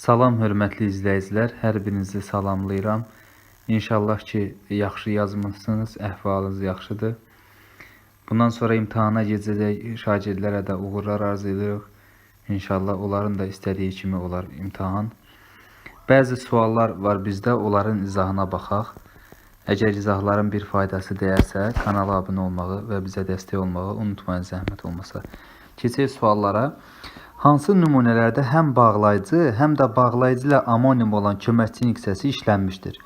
Salam hörmətli izləyicilər, hər birinizi salamlayıram. İnşallah ki, yaxşı yazmısınız, əhvalınız yaxşıdır. Bundan sonra imtahana gedəcək şagirdlərə də uğurlar arzu edirik. İnşallah onların da istədiyi kimi olar imtahan. Bəzi suallar var bizdə, onların izahına baxaq. Əgər izahların bir faydası dəyərsə, kanala abunə olmağı və bizə dəstək olmağı unutmayın zəhmət olmasa. Keçək suallara. Hansı nümunələrdə həm bağlayıcı, həm də bağlayıcı ilə amonim olan köməkçinin hissəsi işlənmişdir?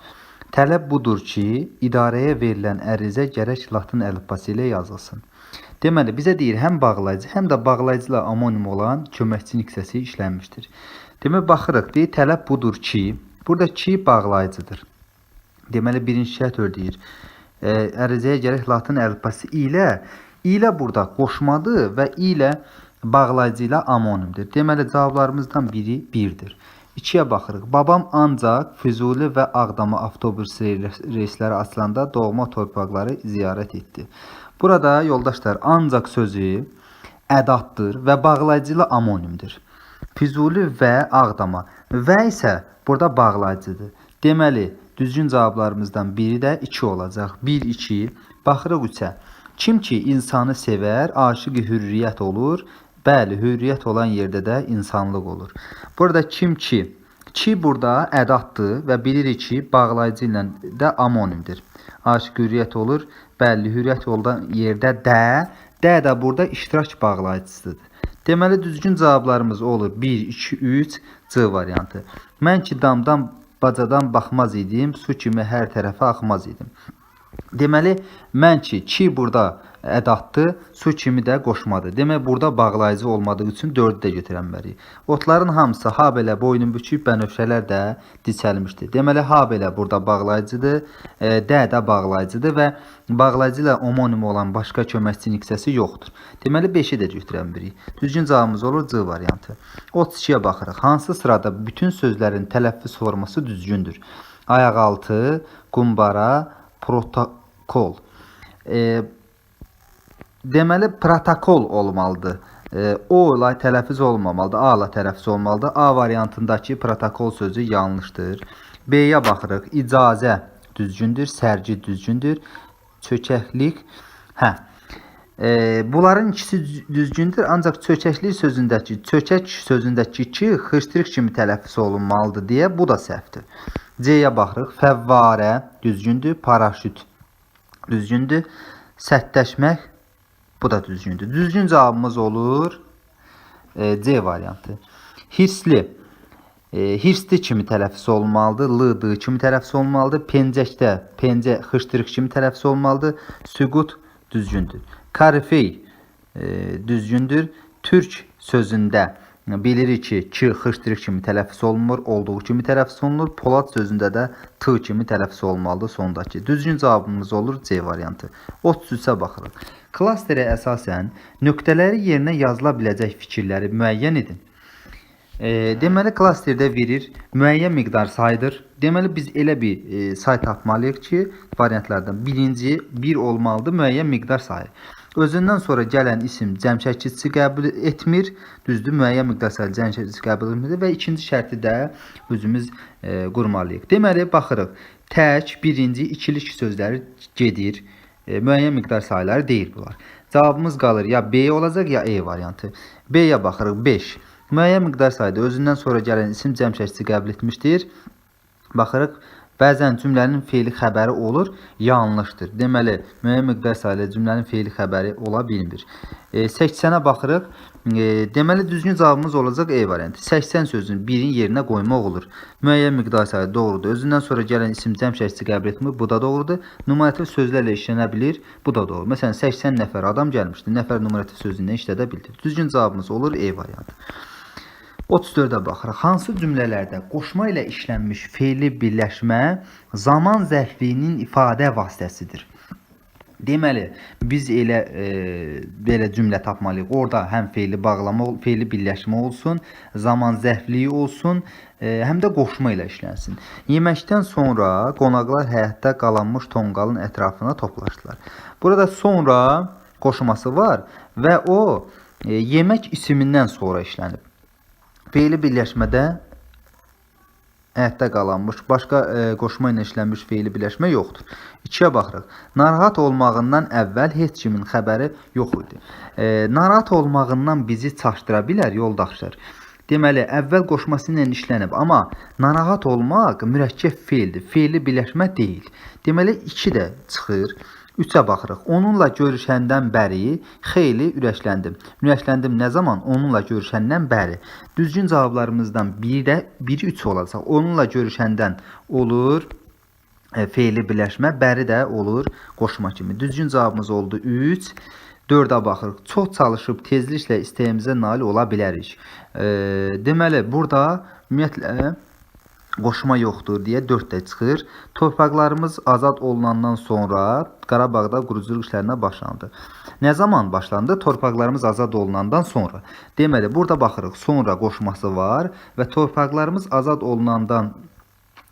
Tələb budur ki, idarəyə verilən ərizə gərək latın əlifbası ilə yazılsın. Deməli, bizə deyir həm bağlayıcı, həm də bağlayıcı ilə amonim olan köməkçinin hissəsi işlənmişdir. Demək, baxırıq, deyir, tələb budur ki, burada ki bağlayıcıdır. Deməli, birinci şərt ödəyir. E, ərizəyə gərək latın əlifbası ilə, ilə burada qoşmadır və ilə bağlayıcı ilə amonimdir. Deməli, cavablarımızdan biri 1-dir. 2-yə baxırıq. Babam ancaq Füzuli və Ağdama avtobus reysləri açılanda doğma torpaqları ziyarət etdi. Burada yoldaşlar ancaq sözü ədatdır və bağlayıcı ilə amonimdir. Füzuli və Ağdama və isə burada bağlayıcıdır. Deməli, düzgün cavablarımızdan biri də 2 olacaq. 1 2 baxırıq 3-ə. Kim ki insanı sevər, aşıqı hürriyyət olur. Bəli, hürriyyət olan yerdə də insanlıq olur. Burada kim ki, ki burada ədatdır və bilirik ki, bağlayıcı ilə də amonimdir. Aşıq hürriyyət olur. Bəli, hürriyyət olan yerdə də, də də burada iştirak bağlayıcısıdır. Deməli düzgün cavablarımız olur 1, 2, 3 C variantı. Mən ki damdan bacadan baxmaz idim, su kimi hər tərəfə axmaz idim. Deməli, mən ki, ki burada ədatdır, su kimi də qoşmadır. Demək, burada bağlayıcı olmadığı üçün 4-ü də götürənməliyik. Otların hamısı ha belə boynu bükük bənövşələr də diçəlmişdir. Deməli, ha belə burada bağlayıcıdır, e, də də bağlayıcıdır və bağlayıcı ilə homonim olan başqa köməkçinin hissəsi yoxdur. Deməli, 5-i də götürənməliyik. Düzgün cavabımız olur C variantı. 32-yə baxırıq. Hansı sırada bütün sözlərin tələffüz forması düzgündür? Ayaqaltı, qumbara, protokol. E, deməli protokol olmalıdır. E, o ilə tələffüz olmamalıdır. A ilə tələffüz olmalıdır. A variantındakı protokol sözü yanlışdır. B-yə baxırıq. İcazə düzgündür, sərgi düzgündür. Çökəklik hə. E, bunların ikisi düz- düzgündür, ancaq çökəklik sözündəki çökək sözündəki ki xırtırıq kimi tələffüz olunmalıdır deyə bu da səhvdir. C-yə baxırıq. Fəvvarə düzgündür, paraşüt düzgündür. Sərtləşmək bu da düzgündür. Düzgün cavabımız olur e, C variantı. Hirsli e, hirsli kimi tələffüz olmalıdır. Lıdı kimi tələffüz olmalıdır. Pencəkdə pencə xıştırıq kimi tələffüz olmalıdır. Süqut düzgündür. Karifey e, düzgündür. Türk sözündə bilirik ki, ki xıştırıq kimi tələffüz olunmur, olduğu kimi tələffüz olunur. Polad sözündə də t kimi tələffüz olmalıdır sondakı. Düzgün cavabımız olur C variantı. 33-ə baxırıq. Klasterə əsasən nöqtələri yerinə yazıla biləcək fikirləri müəyyən edin. E, deməli klasterdə verir müəyyən miqdar saydır. Deməli biz elə bir e, say tapmalıyıq ki, variantlardan birinci 1 olmalıdır müəyyən miqdar sayı. Özündən sonra gələn isim cəmşəkçisi qəbul etmir, düzdür, müəyyən miqdar sayı cəmşəkçisi qəbul etmir və ikinci şərti də özümüz e, qurmalıyıq. Deməli baxırıq. Tək, birinci, ikilik sözləri gedir. E, müəyyən miqdar sayıları deyil bunlar. Cavabımız qalır ya B olacaq ya E variantı. B-yə baxırıq 5. Müəyyən miqdar sayda özündən sonra gələn isim cəmşəkçisi qəbul etmişdir. Baxırıq, bəzən cümlənin feili xəbəri olur, yanlışdır. Deməli, müəyyən miqdar sayılı cümlənin feili xəbəri ola bilmir. E, 80-ə baxırıq. E, deməli, düzgün cavabımız olacaq E variantı. 80 sözünün birin yerinə qoymaq olur. Müəyyən miqdar sayı doğrudur. Özündən sonra gələn isim cəmşəkçisi qəbul etmir, bu da doğrudur. Numarativ sözlərlə işlənə bilir, bu da doğru. Məsələn, 80 nəfər adam gəlmişdi. Nəfər numarativ sözündən işlədə bildi. Düzgün cavabımız olur E variantı. 34-ə baxırıq. Hansı cümlələrdə qoşma ilə işlənmiş fe'li birləşmə zaman zərfliyinin ifadə vasitəsidir? Deməli, biz elə e, belə cümlə tapmalıyıq. Orada həm fe'li bağlama, fe'li birləşmə olsun, zaman zərfliyi olsun, e, həm də qoşma ilə işlənsin. Yeməkdən sonra qonaqlar həyətdə qalanmış tonqalın ətrafına toplaşdılar. Burada sonra qoşması var və o e, yemək isimindən sonra işlənib. Fe'li birləşmədə əhdə qalanmış, başqa e, qoşma ilə işlənmiş feili birləşmə yoxdur. 2-yə baxırıq. Narahat olmağından əvvəl heç kimin xəbəri yox idi. E, narahat olmağından bizi çaşdıra bilər yoldaşlar. Deməli, əvvəl qoşması ilə işlənib, amma narahat olmaq mürəkkəb feildir. Feili birləşmə deyil. Deməli, 2 də çıxır. 3-ə baxırıq. Onunla görüşəndən bəri xeyli ürəkləndim. Ürəkləndim nə zaman? Onunla görüşəndən bəri. Düzgün cavablarımızdan biri də 1 3 olacaq. Onunla görüşəndən olur e, feili birləşmə, bəri də olur qoşma kimi. Düzgün cavabımız oldu 3. 4-ə baxırıq. Çox çalışıb tezliklə istəyimizə nail ola bilərik. E, deməli, burada ümumiyyətlə qoşma yoxdur deyə 4 də çıxır. Torpaqlarımız azad olunandan sonra Qarabağda quruculuq işlərinə başlandı. Nə zaman başlandı? Torpaqlarımız azad olunandan sonra. Deməli, burada baxırıq. Sonra qoşması var və torpaqlarımız azad olunandan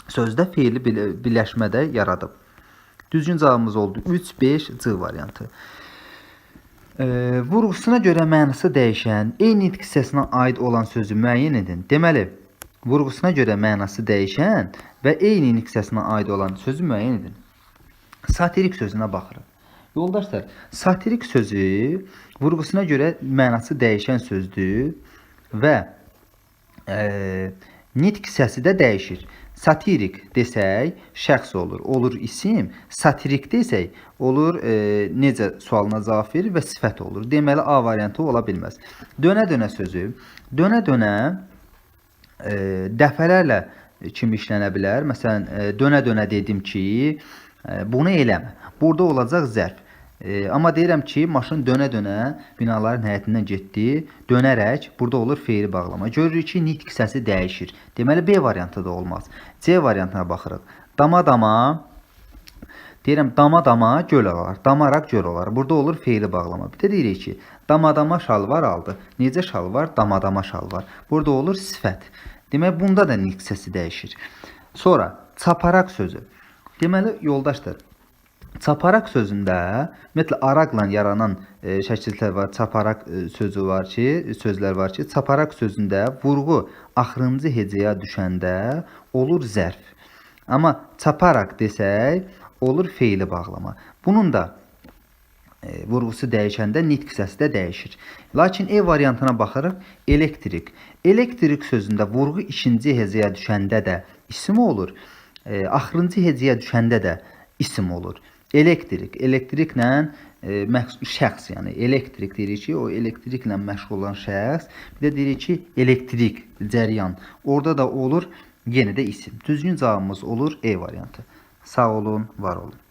sözdə feili birlə- birləşmədə yaradıb. Düzgün cavabımız oldu 3 5 C variantı. E, vurğusuna görə mənası dəyişən, eyni nitq hissəsinə aid olan sözü müəyyən edin. Deməli, vurğusuna görə mənası dəyişən və eyni nitq hissəsinə aid olan sözü müəyyən edin. Satirik sözünə baxırıq. Yoldaşlar, satirik sözü vurğusuna görə mənası dəyişən sözdür və e, nitq hissəsi də dəyişir. Satirik desək şəxs olur, olur isim. Satirik desək olur e, necə sualına cavab verir və sifət olur. Deməli A variantı ola bilməz. Dönə-dönə sözü dönə-dönə dəfələrlə kimi işlənə bilər. Məsələn, e, dönə-dönə dedim ki, e, bunu eləmə. Burada olacaq zərf. E, amma deyirəm ki, maşın dönə-dönə binaların həyətindən getdi. Dönərək burada olur feili bağlama. Görürük ki, nitq hissəsi dəyişir. Deməli B variantı da olmaz. C variantına baxırıq. Dama-dama Deyirəm dama-dama göl olar. Damaraq göl olar. Burada olur feili bağlama. Bir də deyirik ki, dama-dama şalvar aldı. Necə şalvar? Dama-dama şalvar. Burada olur sifət. Demək bunda da nitq hissəsi dəyişir. Sonra çaparaq sözü. Deməli yoldaşlar, Çaparaq sözündə ümumiyyətlə araqla yaranan e, şəkillər var. Çaparaq e, sözü var ki, sözlər var ki, çaparaq sözündə vurğu axırıncı hecəyə düşəndə olur zərf. Amma çaparaq desək olur feili bağlama. Bunun da e, vurğusu dəyişəndə nitq hissəsi də dəyişir. Lakin E variantına baxırıq, elektrik. Elektrik sözündə vurğu ikinci hecəyə düşəndə də isim olur. E, axırıncı hecəyə düşəndə də isim olur. Elektrik, elektriklə e, şəxs, yəni elektrik deyirik ki, o elektriklə məşğul olan şəxs. Bir də deyirik ki, elektrik cəryan. Orada da olur yenə də isim. Düzgün cavabımız olur E variantı. Sağ olun, var olun.